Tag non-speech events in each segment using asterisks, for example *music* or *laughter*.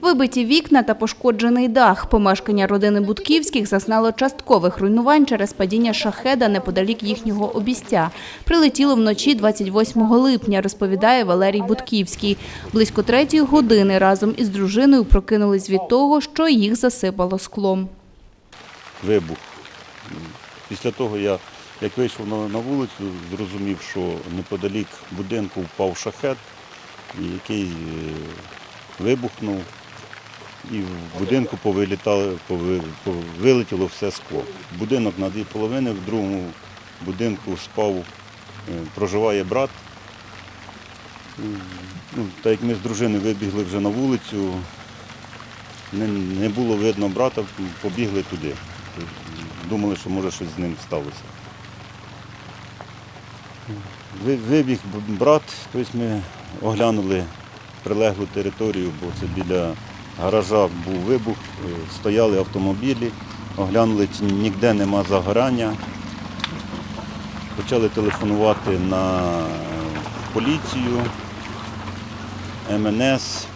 Вибиті вікна та пошкоджений дах. Помешкання родини Будківських зазнало часткових руйнувань через падіння шахеда неподалік їхнього обістя. Прилетіло вночі 28 липня, розповідає Валерій Будківський. Близько третьої години разом із дружиною прокинулись від того, що їх засипало склом. вибух. Після того я, як вийшов на, вулицю, зрозумів, що неподалік будинку впав шахет, який е, вибухнув, і в будинку повилітали, пови- вилетіло все скло. Будинок на дві половини, в другому будинку спав, е, проживає брат. Ну, так як ми з дружиною вибігли вже на вулицю, не, не було видно брата, побігли туди. Думали, що може щось з ним сталося. Вибіг брат, тобто ми оглянули прилеглу територію, бо це біля гаража був вибух, е, стояли автомобілі, оглянули, чи ніде нема загорання. Почали телефонувати на е, поліцію, МНС.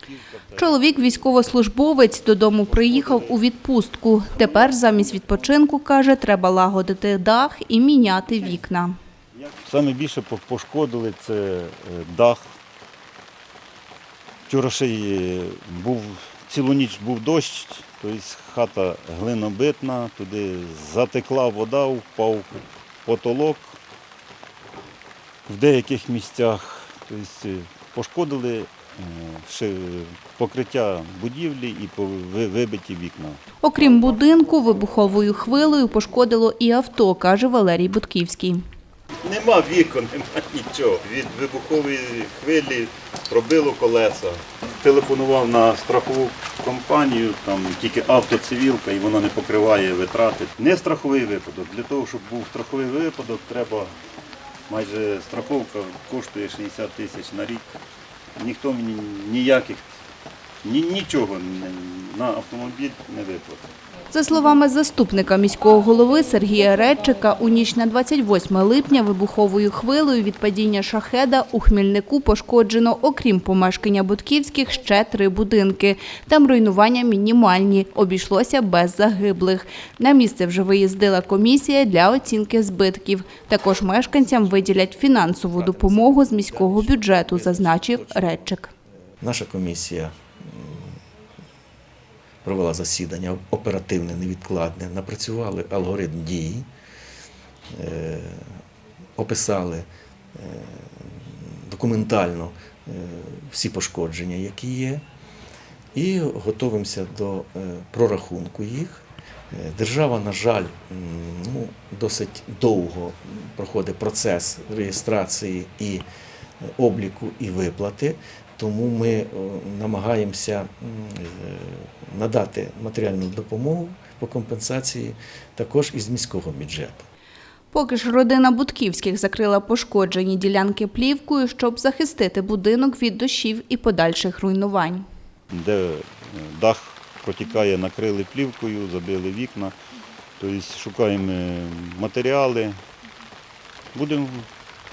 Чоловік військовослужбовець додому приїхав у відпустку. Тепер замість відпочинку, каже, треба лагодити дах і міняти вікна. Саме більше пошкодили це е, дах. Вчора ще був, цілу ніч був дощ, тобто хата глинобитна, туди затекла вода, впав потолок. В деяких місцях тобто, е, пошкодили е, покриття будівлі і вибиті вікна. Окрім будинку, вибуховою хвилею пошкодило і авто, каже Валерій Бутківський. Нема вікон, *laughs* нема нічого. Від вибухової хвилі пробило колеса. Телефонував на страхову компанію, там тільки автоцивілка і вона не покриває витрати. Не страховий випадок. Для того, щоб був страховий випадок, треба майже страховка коштує 60 тисяч на рік. Ніхто мені ніяких, ні, нічого на автомобіль не виплатив. За словами заступника міського голови Сергія Редчика, у ніч на 28 липня вибуховою хвилею від падіння шахеда у Хмільнику пошкоджено, окрім помешкання Будківських, ще три будинки. Там руйнування мінімальні, обійшлося без загиблих. На місце вже виїздила комісія для оцінки збитків. Також мешканцям виділять фінансову допомогу з міського бюджету, зазначив Редчик. Наша комісія провела засідання оперативне, невідкладне, напрацювали алгоритм дії, е, описали е, документально е, всі пошкодження, які є, і готуємося до прорахунку їх. Держава, на жаль, ну, досить довго проходить процес реєстрації і обліку і виплати, тому ми е, намагаємося е, надати матеріальну допомогу по компенсації також із міського бюджету. Поки ж родина Будківських закрила пошкоджені ділянки плівкою, щоб захистити будинок від дощів і подальших руйнувань. де е, дах протікає, накрили плівкою, забили вікна. Тобто шукаємо матеріали. Будемо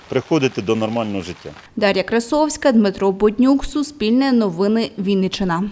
приходити до нормального життя. Дар'я Красовська, Дмитро Боднюк, Суспільне новини Вінниччина.